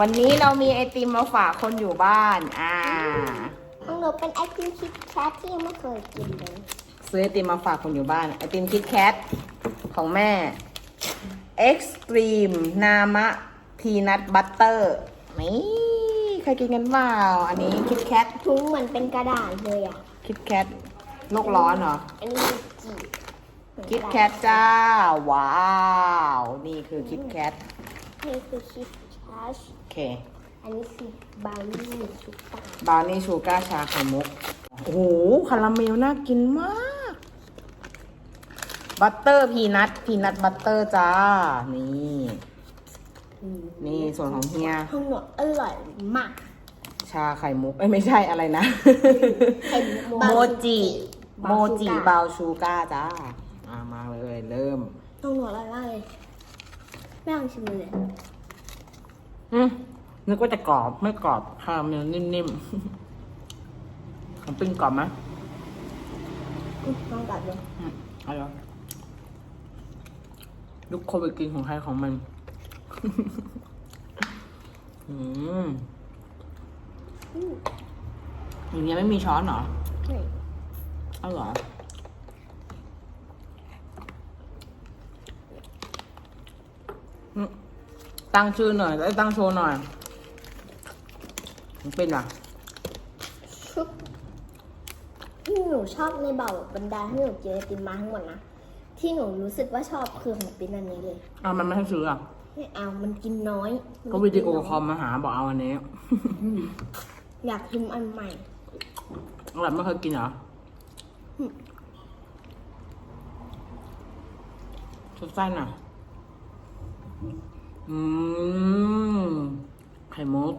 วันนี้เรามีไอติมมาฝากคนอยู่บ้าน อ่า ของหนูเป็นไอติมคิดแคทที่ยังไม่เคยกินเลย ซื้อไอติมมาฝากคนอยู่บ้าน ไอติมคิดแคทของแม่ Extreme นามะพีนัทบัตเตอร์นี่เคยกินกันเปล่า อันนี้คิดแคทถุงเหมือนเป็นกระดาษเลยอะ คิดแคทโลกร้อนเหรอ อันนี้จีบคิดแคทจ้า ว้าว นี่คือคิดแคทนี่คือคิดแค ทโอเค อันนี้คือบราวนี่ชุบตาบราวนี่ชูการ์ชาไข่มุก โอ้โห คาราเมลน่ากินมาก บัตเตอร์พีนัทพีนัทบัตเตอร์จ้า นี่นี่ส่วนของเฮียของหนูอร่อยมากชาไข่มุก เอ้ยไม่ใช่อะไรนะ ไข่มุกโมจิ โมจิบาบาวชูการ์จ้าอ่ามาเลยเริ่มของหนูอร่อยมากเลยไม่ลองชิมเลย อืมนึกว่าจะกรอบไม่กรอบคาราเมลนิ่มๆของปิ้งกรอบไหมอืมลองกัดดูอืมเอะไรลูกโควิดกินของใครของมัน อืมอืมอย่างเงี้ยไม่มีช้อนเหรอนี่เอาเหรออืม ตั้งชื่อหน่อยได้ยตั้งโชว์หน่อย มันเป็นอะชุบที่หนูชอบในเบาบรรดาที่หนูกินไอติมมาทั้งหมดนะ ที่หนูรู้สึกว่าชอบคือของปิ้นอันนี้เลยอ้าวมันไม่ให้ซื้ออะ ไม่เอามันกินน้อยก็วิดีโอคอลมาหาบอกเอาอันนี้อยากชิมอันใหม่อร่อยไม่เคยกินเหรออืมชุดไส้หน่อย อืมไข่มุก